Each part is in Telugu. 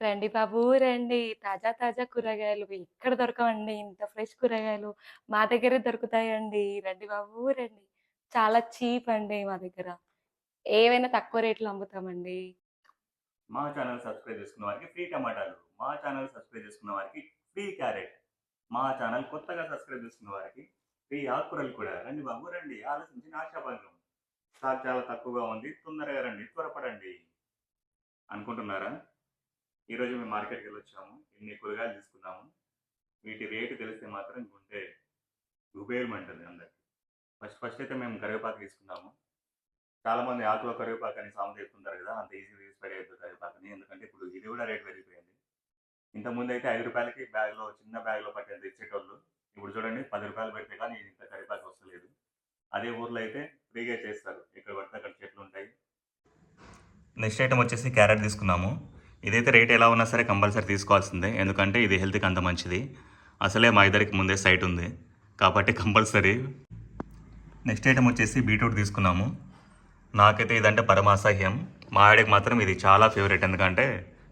రండి బాబు రండి. తాజా తాజా కూరగాయలు ఎక్కడ దొరకవండి. ఇంత ఫ్రెష్ కూరగాయలు మా దగ్గరే దొరుకుతాయండి. రండి బాబు రండి. చాలా చీప్ అండి మా దగ్గర. ఏవైనా తక్కువ రేట్‌లో అమ్ముతామండి. మా ఛానల్ సబ్స్క్రైబ్ చేసుకున్న వారికి ఫ్రీ టమాటాలు మా ఛానల్ సబ్స్క్రైబ్ చేసుకున్న వారికి ఫ్రీ క్యారెట్ మా ఛానల్ కొత్తగా సబ్స్క్రైబ్ చేసుకున్న వారికి ఫ్రీ ఆకుకూరలు కూడా రండి బాబు రండి ఆలోచించి ఆశాభంగం స్టాక్ చాలా తక్కువగా ఉంది తొందరగా రండి త్వరపడండి అనుకుంటున్నారా ఈరోజు మేము మార్కెట్కి వెళ్ళొచ్చాము. ఇన్ని కూరగాయలు తీసుకున్నాము. వీటి రేటు తెలిస్తే మాత్రం గుండె గుబేయమంటుంది అందరికి. ఫస్ట్ ఫస్ట్ అయితే మేము కరివేపాకు తీసుకున్నాము. చాలామంది ఆకులో కరివేపాకు అని సాగు తీసుకుంటారు కదా అంత ఈజీ తీసి అవుతుంది కరివేపాకుని. ఎందుకంటే ఇప్పుడు ఇది కూడా రేట్ పెరిగిపోయింది. ఇంతకుముందు అయితే ఐదు రూపాయలకి బ్యాగ్లో చిన్న బ్యాగ్లో పట్టేది ఇచ్చేటోళ్ళు. ఇప్పుడు చూడండి పది రూపాయలు పెడితే కానీ ఇంత కరివేపాకు వస్తలేదు. అదే ఊర్లో అయితే ఫ్రీగా చేస్తారు. ఇక్కడ పడితే అక్కడ చెట్లు ఉంటాయి. నెక్స్ట్ ఐటమ్ వచ్చేసి క్యారెట్ తీసుకున్నాము. ఇదైతే రేట్ ఎలా ఉన్నా సరే కంపల్సరీ తీసుకోవాల్సిందే. ఎందుకంటే ఇది హెల్త్కి అంత మంచిది. అసలే మా ఇద్దరికి ముందే సైట్ ఉంది. కాబట్టి కంపల్సరీ. నెక్స్ట్ ఐటమ్ వచ్చేసి బీట్రూట్ తీసుకున్నాము. నాకైతే ఇదంటే పరమ అసహ్యం మా ఆవిడకి మాత్రం ఇది చాలా ఫేవరెట్. ఎందుకంటే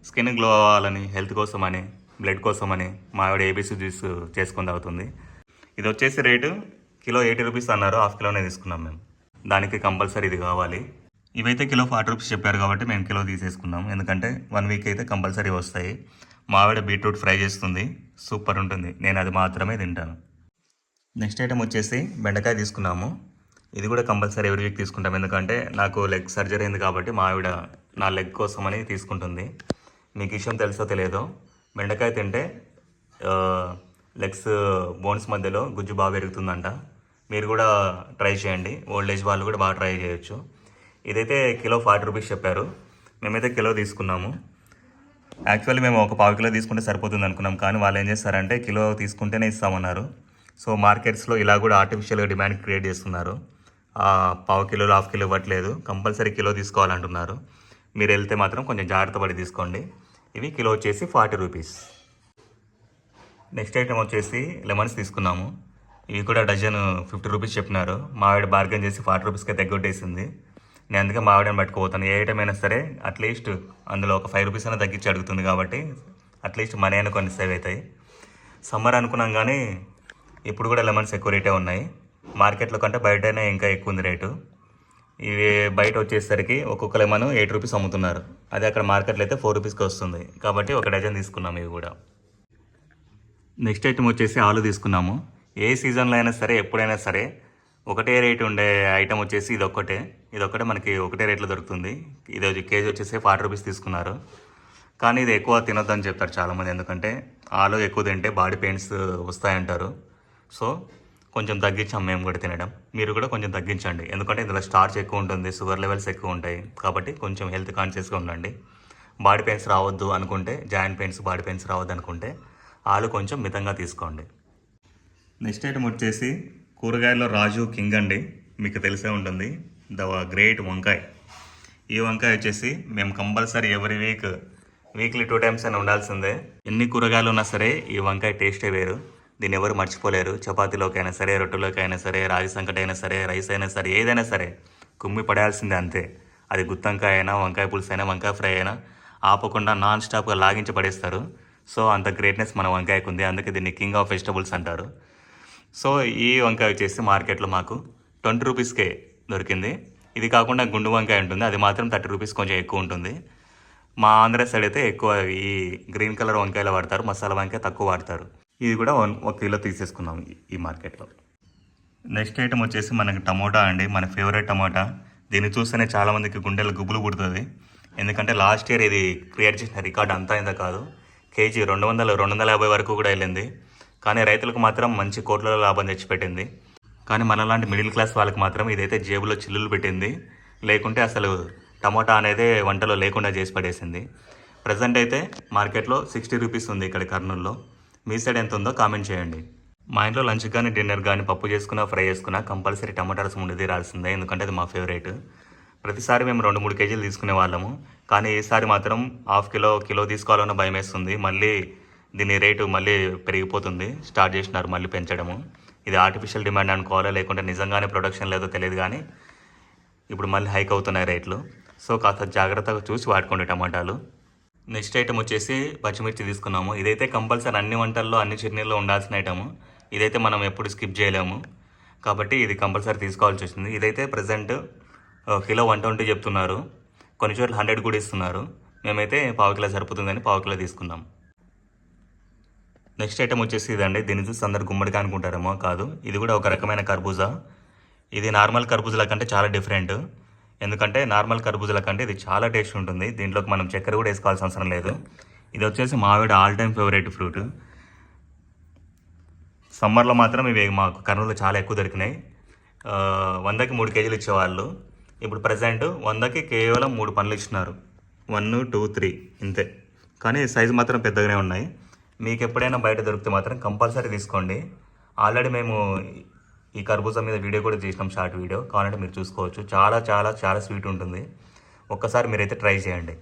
స్కిన్ గ్లో అవ్వాలని హెల్త్ కోసమని బ్లడ్ కోసమని మా ఆవిడ ఏబీసీ జ్యూస్ చేసుకుని తాగుతుంది. ఇది వచ్చేసి రేటు కిలో ఎయిటీ రూపీస్ అన్నారు. హాఫ్ కిలోనే తీసుకున్నాం మేము. దానికి కంపల్సరీ ఇది కావాలి. ఇవైతే కిలో ఫార్టీ రూపీస్ చెప్పారు కాబట్టి మేము కిలో తీసేసుకున్నాం. ఎందుకంటే వన్ వీక్ అయితే కంపల్సరీ వస్తాయి. మా ఆవిడ బీట్రూట్ ఫ్రై చేస్తుంది. సూపర్ ఉంటుంది. నేను అది మాత్రమే తింటాను. నెక్స్ట్ ఐటమ్ వచ్చేసి బెండకాయ తీసుకున్నాము. ఇది కూడా కంపల్సరీ ఎవరి వీక్ తీసుకుంటాం. ఎందుకంటే నాకు లెగ్ సర్జరీ అయింది కాబట్టి మావిడ నా లెగ్ కోసమని తీసుకుంటుంది. మీకు విషయం తెలుసో తెలియదో బెండకాయ తింటే లెగ్స్ బోన్స్ మధ్యలో గుజ్జు బాగా పెరుగుతుందంట. మీరు కూడా ట్రై చేయండి. ఓల్డ్ ఏజ్ వాళ్ళు కూడా బాగా ట్రై చేయొచ్చు. ఇదైతే కిలో ఫార్టీ రూపీస్ చెప్పారు. మేమైతే కిలో తీసుకున్నాము. యాక్చువల్లీ మేము ఒక పావు కిలో తీసుకుంటే సరిపోతుంది అనుకున్నాం. కానీ వాళ్ళు ఏం చేస్తారంటే కిలో తీసుకుంటేనే ఇస్తామన్నారు. సో మార్కెట్స్లో ఇలా కూడా ఆర్టిఫిషియల్గా డిమాండ్ క్రియేట్ చేస్తున్నారు. పావు కిలోలు హాఫ్ కిలో ఇవ్వట్లేదు. కంపల్సరీ కిలో తీసుకోవాలంటున్నారు. మీరు వెళ్తే మాత్రం కొంచెం జాగ్రత్త పడి తీసుకోండి. ఇవి కిలో వచ్చేసి ఫార్టీ రూపీస్. నెక్స్ట్ ఐటమ్ వచ్చేసి లెమన్స్ తీసుకున్నాము. ఇవి కూడా డజన్ ఫిఫ్టీ రూపీస్ చెప్పినారు. మావిడ బార్గెన్ చేసి ఫార్టీ రూపీస్కి తగ్గొట్టేసింది. నేను అందుకే మా ఆవిడని పట్టుకుపోతాను. ఏ ఐటమ్ అయినా సరే అట్లీస్ట్ అందులో ఒక ఫైవ్ రూపీస్ అయినా తగ్గించి అడుగుతుంది కాబట్టి అట్లీస్ట్ మనీ అయినా కొన్ని సేవ్ అవుతాయి. సమ్మర్ అనుకున్నాం కానీ ఇప్పుడు కూడా లెమన్స్ ఎక్కువ రేటే ఉన్నాయి. మార్కెట్లో కంటే బయటనే ఇంకా ఎక్కువ ఉంది రేటు ఇవి బయట వచ్చేసరికి ఒక్కొక్క లెమన్ ఎయిట్ రూపీస్ అమ్ముతున్నారు. అదే అక్కడ మార్కెట్లో అయితే ఫోర్ రూపీస్కి వస్తుంది. కాబట్టి ఒక డజన్ తీసుకున్నాం ఇవి కూడా. నెక్స్ట్ ఐటమ్ వచ్చేసి ఆలు తీసుకున్నాము. ఏ సీజన్లో అయినా సరే ఎప్పుడైనా సరే ఒకటే రేట్ ఉండే ఐటమ్ వచ్చేసి ఇది ఒక్కటే ఇది ఒక్కటే మనకి ఒకటే రేట్లో దొరుకుతుంది. ఇది కేజీ వచ్చేసి ఫార్టీ రూపీస్ తీసుకున్నారు. కానీ ఇది ఎక్కువ తినొద్దని చెప్తారు చాలామంది. ఎందుకంటే ఆలు ఎక్కువ తింటే బాడీ పెయిన్స్ వస్తాయంటారు. సో కొంచెం తగ్గించాం మేము కూడా తినడం. మీరు కూడా కొంచెం తగ్గించండి. ఎందుకంటే ఇందులో స్టార్చ్ ఎక్కువ ఉంటుంది షుగర్ లెవెల్స్ ఎక్కువ ఉంటాయి. కాబట్టి కొంచెం హెల్త్ కాన్షియస్గా ఉండండి. బాడీ పెయిన్స్ రావద్దు అనుకుంటే జాయింట్ పెయిన్స్ బాడీ పెయిన్స్ రావద్దు అనుకుంటే ఆలు కొంచెం మితంగా తీసుకోండి. నెక్స్ట్ ఐటమ్ వచ్చేసి కూరగాయల్లో రాజు కింగ్ అండి. మీకు తెలిసే ఉంటుంది. ద గ్రేట్ వంకాయ. ఈ వంకాయ వచ్చేసి మేము compulsory every week weekly two times అయినా ఉండాల్సిందే. ఎన్ని కూరగాయలు ఉన్నా సరే ఈ వంకాయ టేస్టే వేరు. దీన్ని ఎవరు మర్చిపోలేరు. చపాతీలోకి అయినా సరే రొట్టెలోకి అయినా సరే రాగి సంకటి అయినా సరే రైస్ అయినా సరే ఏదైనా సరే కుమ్మి పడేయాల్సిందే అంతే. అది గుత్తంకాయ అయినా వంకాయ పులుసు అయినా వంకాయ ఫ్రై అయినా ఆపకుండా నాన్ స్టాప్గా లాగించి పడేస్తారు. సో అంత గ్రేట్నెస్ మన వంకాయకు ఉంది అందుకే దీన్ని కింగ్ ఆఫ్ వెజిటబుల్స్ అంటారు. సో ఈ వంకాయ వచ్చేసి మార్కెట్లో మాకు ట్వంటీ రూపీస్కే దొరికింది. ఇది కాకుండా గుండు వంకాయ ఉంటుంది. అది మాత్రం థర్టీ రూపీస్ కొంచెం ఎక్కువ ఉంటుంది. మా ఆంధ్ర సైడ్ అయితే ఎక్కువ ఈ గ్రీన్ కలర్ వంకాయలు వాడతారు. మసాలా వంకాయ తక్కువ వాడతారు. ఇది కూడా వన్ ఒక కిలో తీసేసుకున్నాం ఈ- మార్కెట్లో. నెక్స్ట్ ఐటమ్ వచ్చేసి మనకి టమోటా అండి. మన ఫేవరెట్ టమోటా. దీన్ని చూస్తేనే చాలామందికి గుండెలు గుబులు పుడుతుంది. ఎందుకంటే లాస్ట్ ఇయర్ ఇది క్రియేట్ చేసిన రికార్డ్ అంతా ఇంత కాదు. కేజీ రెండు వందల రెండు వందల యాభై వరకు కూడా వెళ్ళింది. కానీ రైతులకు మాత్రం మంచి కోట్ల లాభం తెచ్చిపెట్టింది. కానీ మనలాంటి మిడిల్ క్లాస్ వాళ్ళకి మాత్రం ఇదైతే జేబులో చిల్లులు పెట్టింది. లేకుంటే అసలు టమోటా అనేది వంటలో లేకుండా చేసి పడేసింది. ప్రజెంట్ అయితే మార్కెట్లో సిక్స్టీ రూపీస్ ఉంది ఇక్కడ కర్నూలులో. మీ సైడ్ ఎంత ఉందో కామెంట్ చేయండి. మా ఇంట్లో లంచ్ కానీ డిన్నర్ కానీ పప్పు చేసుకున్నా ఫ్రై చేసుకున్నా కంపల్సరీ టమాటా రసం ఉండేది రాల్సిందే. ఎందుకంటే అది మా ఫేవరెట్. ప్రతిసారి మేము రెండు మూడు కేజీలు తీసుకునే వాళ్ళము. కానీ ఈసారి మాత్రం హాఫ్ కిలో కిలో తీసుకోవాలన్న భయం వేస్తుంది మళ్ళీ దీని రేటు మళ్ళీ పెరిగిపోతుంది. స్టార్ట్ చేసినారు మళ్ళీ పెంచడము. ఇది ఆర్టిఫిషియల్ డిమాండ్ అనుకోవాలా లేకుంటే నిజంగానే ప్రొడక్షన్ లేదో తెలియదు కానీ ఇప్పుడు మళ్ళీ హైక్ అవుతున్నాయి రేట్లు. సో కాస్త జాగ్రత్తగా చూసి వాడుకోండి టమాటాలు. నెక్స్ట్ ఐటమ్ వచ్చేసి పచ్చిమిర్చి తీసుకున్నాము. ఇదైతే కంపల్సరీ అన్ని వంటల్లో అన్ని చట్నీల్లో ఉండాల్సిన ఐటమ్ ఇదైతే మనం ఎప్పుడు స్కిప్ చేయలేము. కాబట్టి ఇది కంపల్సరీ తీసుకోవాల్సి వచ్చింది ఇదైతే ప్రజెంట్ కిలో వన్ ట్వంటీ చెప్తున్నారు. కొన్ని చోట్ల హండ్రెడ్ కూడా ఇస్తున్నారు. మేమైతే పావు కిలో సరిపోతుందని పావు కిలో తీసుకున్నాం. నెక్స్ట్ ఐటమ్ వచ్చేసి ఇదండి. దీన్ని చూసి అందరు గుమ్మడికాయ అనుకుంటారేమో కాదు. ఇది కూడా ఒక రకమైన కర్బూజా. ఇది నార్మల్ కర్బూజాల కంటే చాలా డిఫరెంట్ ఎందుకంటే నార్మల్ కర్బూజాల కంటే ఇది చాలా టేస్ట్ ఉంటుంది. దీంట్లోకి మనం చక్కెర కూడా వేసుకోవాల్సిన అవసరం లేదు. ఇది వచ్చేసి మావిడ ఆల్ టైమ్ ఫేవరెట్ ఫ్రూట్ సమ్మర్లో మాత్రం ఇవి మాకు కర్నూలు చాలా ఎక్కువ దొరికినాయి. వందకి మూడు కేజీలు ఇచ్చేవాళ్ళు. ఇప్పుడు ప్రజెంట్ వందకి కేవలం మూడు పనులు ఇచ్చినారు. వన్ టూ త్రీ ఇంతే. కానీ సైజు మాత్రం పెద్దగానే ఉన్నాయి. మీకు ఎప్పుడైనా బయట దొరికితే మాత్రం కంపల్సరీ తీసుకోండి. ఆల్రెడీ మేము ఈ కర్బూజా మీద వీడియో కూడా చేసినాం షార్ట్ వీడియో. కావాలంటే మీరు చూసుకోవచ్చు. చాలా చాలా చాలా స్వీట్ ఉంటుంది. ఒక్కసారి మీరైతే ట్రై చేయండి.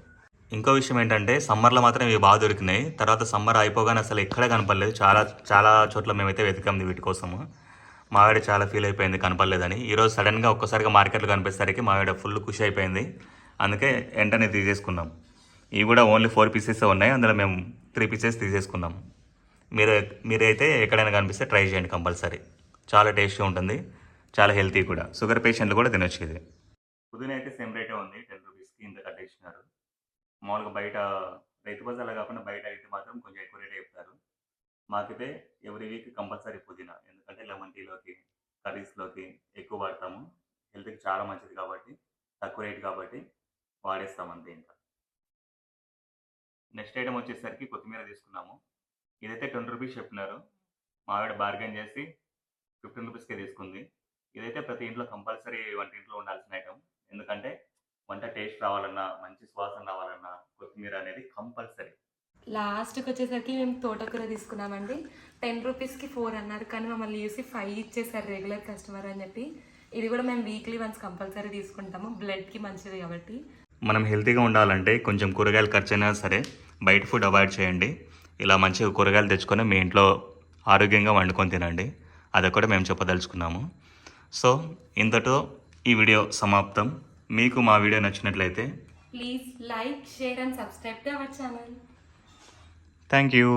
ఇంకో విషయం ఏంటంటే సమ్మర్లో మాత్రం ఇవి బాగా దొరికినాయి. తర్వాత సమ్మర్ అయిపోగానే అసలు ఎక్కడ కనపడలేదు. చాలా చాలా చోట్ల మేమైతే వెతికాం వీటి కోసము. మావిడ చాలా ఫీల్ అయిపోయింది కనపడలేదని. ఈరోజు సడన్గా ఒక్కసారిగా మార్కెట్లో కనిపించేసరికి మావిడ ఫుల్ ఖుషి అయిపోయింది. అందుకే వెంటనే తీసేసుకున్నాం. ఇవి కూడా ఓన్లీ ఫోర్ పీసెస్ ఉన్నాయి. అందులో మేము త్రీ పీసెస్ తీసేసుకుందాం. మీరు మీరైతే ఎక్కడైనా కనిపిస్తే ట్రై చేయండి కంపల్సరీ. చాలా టేస్ట్గా ఉంటుంది. చాలా హెల్తీ కూడా. షుగర్ పేషెంట్లు కూడా తినొచ్చు ఇది. పుదీనా అయితే సేమ్ రేటే ఉంది. టెన్ రూపీస్కి ఇంత కట్టేసినారు మామూలుగా బయట రైతు బజార్లో కాకుండా బయట అయితే మాత్రం కొంచెం ఎక్కువ రేటే చెప్తారు. మాకైతే ఎవ్రీ వీక్ కంపల్సరీ పుదీనా. ఎందుకంటే లెమన్ టీలోకి కర్రీస్లోకి ఎక్కువ వాడతాము. హెల్త్కి చాలా మంచిది కాబట్టి తక్కువ రేట్ కాబట్టి వాడేస్తాం అంతే ఇంకా. నెక్స్ట్ ఐటమ్ వచ్చేసరికి కొత్తిమీర తీసుకున్నాము. ఇదైతే ట్వంటీ రూపీస్ చెప్పినారు మావిడ బార్గెన్ చేసి ఫిఫ్టీన్ రూపీస్కే తీసుకుంది. ఇదైతే ప్రతి ఇంట్లో కంపల్సరీ వంటింట్లో ఉండాల్సిన ఐటమ్. ఎందుకంటే వంట టేస్ట్ రావాలన్నా మంచి సువాసన రావాలన్నా కొత్తిమీర అనేది కంపల్సరీ. లాస్ట్కి వచ్చేసరికి మేము తోటకూర తీసుకున్నామండి. టెన్ రూపీస్కి ఫోర్ అన్నారు కానీ మమ్మల్ని చూసి ఫైవ్ ఇచ్చేసారు రెగ్యులర్ కస్టమర్ అని చెప్పి. ఇది కూడా మేము వీక్లీ వన్స్ కంపల్సరీ తీసుకుంటాము. బ్లడ్కి మంచిది కాబట్టి. మనం హెల్తీగా ఉండాలంటే కొంచెం కూరగాయలు ఖర్చు అయినా సరే బయట ఫుడ్ అవాయిడ్ చేయండి. ఇలా మంచిగా కూరగాయలు తెచ్చుకొని మీ ఇంట్లో ఆరోగ్యంగా వండుకొని తినండి. అదొకటి మేము చెప్పదలుచుకున్నాము. సో ఇంతతో ఈ వీడియో సమాప్తం. మీకు మా వీడియో నచ్చినట్లయితే please like share and subscribe to our channel. Thank you.